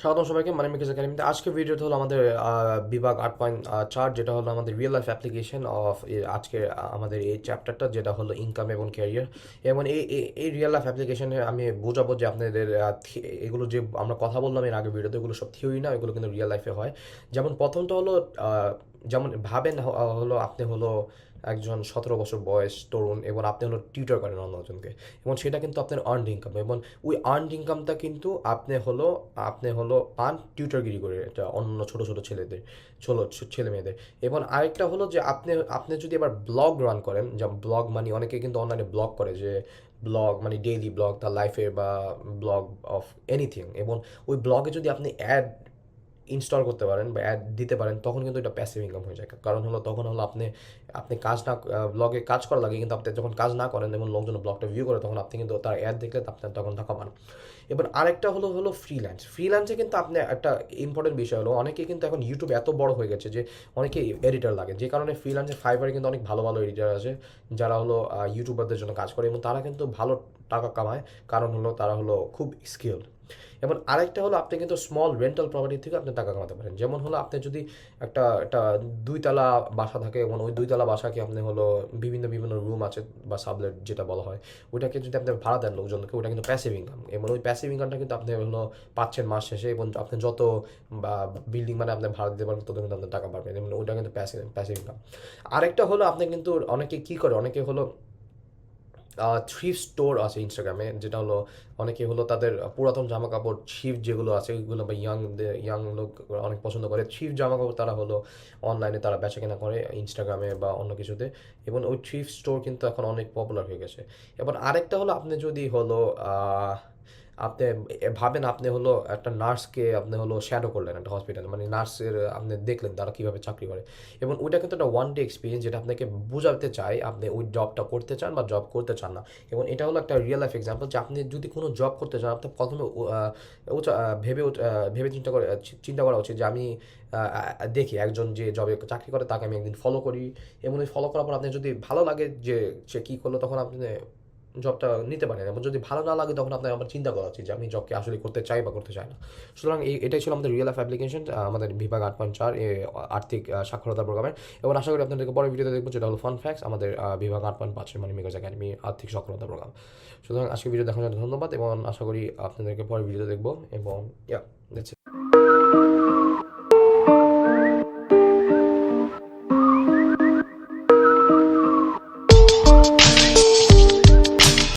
স্বাগতম সবাইকে মানে মেকার্স একাডেমিতে আজকে ভিডিওটা হলো আমাদের বিভাগ আট পয়েন্ট চার, যেটা হলো আমাদের রিয়েল লাইফ অ্যাপ্লিকেশন অফ আজকে আমাদের এই চ্যাপ্টারটা যেটা হলো ইনকাম এবং ক্যারিয়ার এবং এই- এই রিয়েল লাইফ অ্যাপ্লিকেশনে আমি বোঝাবো যে আপনাদের এগুলো যে আমরা কথা বললাম এর আগে ভিডিওতে এগুলো সব থিওরি না, এগুলো কিন্তু রিয়েল লাইফে হয়। যেমন প্রথমটা হলো যেমন ভাবেন হলো, আপনি হলো একজন সতেরো বছর বয়স, তরুণ এবং আপনি হলো টিউটার করেন অন্যজনকে এবং সেটা কিন্তু আপনার আর্নড ইনকাম এবং ওই আর্নড ইনকামটা কিন্তু আপনি হলো আপনি হলো পান টিউটারগিরি করে এটা অন্য ছোটো ছোটো ছেলেদের ছোলো ছেলে মেয়েদের। এবং আরেকটা হলো যে আপনি আপনি যদি এবার ব্লগ রান করেন, যেমন ব্লগ মানে অনেকে কিন্তু অনলাইনে ব্লগ করে যে ব্লগ মানে ডেইলি ব্লগ তার লাইফের বা ব্লগ অফ এনিথিং এবং ওই ব্লগে যদি আপনি অ্যাড ইনস্টল করতে পারেন বা অ্যাড দিতে পারেন, তখন কিন্তু এটা প্যাসিভ ইনকাম হয়ে যায়। কারণ হলো, তখন হলো আপনি আপনি কাজ না ব্লগে কাজ করা লাগে কিন্তু আপনি যখন কাজ না করেন এবং লোকজন ব্লগটা ভিউ করে, তখন আপনি কিন্তু তার অ্যাড দেখলে আপনার তখন টাকা পান এবার আরেকটা হলো হলো ফ্রিল্যান্স ফ্রিল্যান্সে কিন্তু আপনি একটা ইম্পর্টেন্ট বিষয় হলো, অনেকে কিন্তু এখন ইউটিউব এত বড় হয়ে গেছে যে অনেকে এডিটার লাগে। যে কারণে ফ্রিল্যান্সে ফাইবারে কিন্তু অনেক ভালো ভালো এডিটার আছে, যারা হলো ইউটিউবারদের জন্য কাজ করে, এবং তারা কিন্তু ভালো টাকা কামায়। কারণ হলো, তারা হলো খুব স্কিলড এবং আরেকটা হলো, আপনি কিন্তু স্মল রেন্টাল প্রপার্টি থেকে আপনি টাকা কামাতে পারেন। যেমন হলো, আপনি যদি একটা একটা দুইতলা বাসা থাকে, এবং ওই দুইতলা বাসাকে আপনি হলো বিভিন্ন বিভিন্ন রুম আছে বা সাবলেট যেটা বলা হয়, ওইটাকে যদি আপনি ভাড়া দেন লোকজনকে ওটা কিন্তু প্যাসিভ ইনকাম এবং ওই প্যাসিভ ইনকামটা কিন্তু আপনি হলো পাচ্ছেন মাস শেষে এবং আপনি যত, বা বিল্ডিং মানে আপনি ভাড়া দিতে পারবেন, তত কিন্তু আপনার টাকা পাবেন। এবং ওইটা কিন্তু প্যাসিভ প্যাসিভ ইনকাম আরেকটা হলো আপনি কিন্তু অনেকে কী করে, অনেকে হলো থ্রি স্টোর আছে ইনস্টাগ্রামে যেটা হলো অনেকে হলো তাদের পুরাতন জামা কাপড় ছিপ যেগুলো আছে, ওইগুলো বা ইয়াং ইয়াং লোক অনেক পছন্দ করে। ছিপ জামা কাপড় তারা হলো অনলাইনে তারা বেচা কেনা করে ইনস্টাগ্রামে বা অন্য কিছুতে। এবং ওই থ্রিফ স্টোর কিন্তু এখন অনেক পপুলার হয়ে গেছে। এবার আরেকটা হলো আপনি যদি হলো আপনি ভাবেন আপনি হলো একটা নার্সকে আপনি হলো শ্যাডো করলেন একটা হসপিটালে মানে নার্সের আপনি দেখলেন তারা কীভাবে চাকরি করে। এবং ওইটা কিন্তু একটা ওয়ান ডে এক্সপিরিয়েন্স যেটা আপনাকে বোঝাতে চাই আপনি ওই জবটা করতে চান বা জব করতে চান না। এবং এটা হলো একটা রিয়েল লাইফ এক্সাম্পল যে আপনি যদি কোনো জব করতে চান আপনি প্রথমে ভেবে ভেবে চিন্তা করে চিন্তা করা উচিত যে আমি দেখি একজন যে জবে চাকরি করে তাকে আমি একদিন ফলো করি। এবং ফলো করার পর আপনি যদি ভালো লাগে যে সে কী করল, তখন আপনি জবটা নিতে পারেন এবং যদি ভালো না লাগে, তখন আপনার আমার চিন্তা করা উচিত যে আমি জবকে আসলে করতে চাই বা করতে চাই না। সুতরাং এই, এটাই ছিল আমাদের রিয়েল লাইফ অ্যাপ্লিকেশন আমাদের বিভাগ আট পয়েন্ট চার আর্থিক সাক্ষরতা প্রোগ্রামের এবং আশা করি আপনাদেরকে পরের ভিডিওতে দেখব, যেটা হলো ফান ফ্যাক্স আমাদের বিভাগ আট পয়েন্ট পাঁচের মানে মেগাজ একাডেমি আর্থিক সাক্ষরতা প্রোগ্রাম সুতরাং আজকে ভিডিও দেখার জন্য ধন্যবাদ, এবং আশা করি আপনাদেরকে পরের ভিডিওতে দেখব, এবং ইয়া দেখছি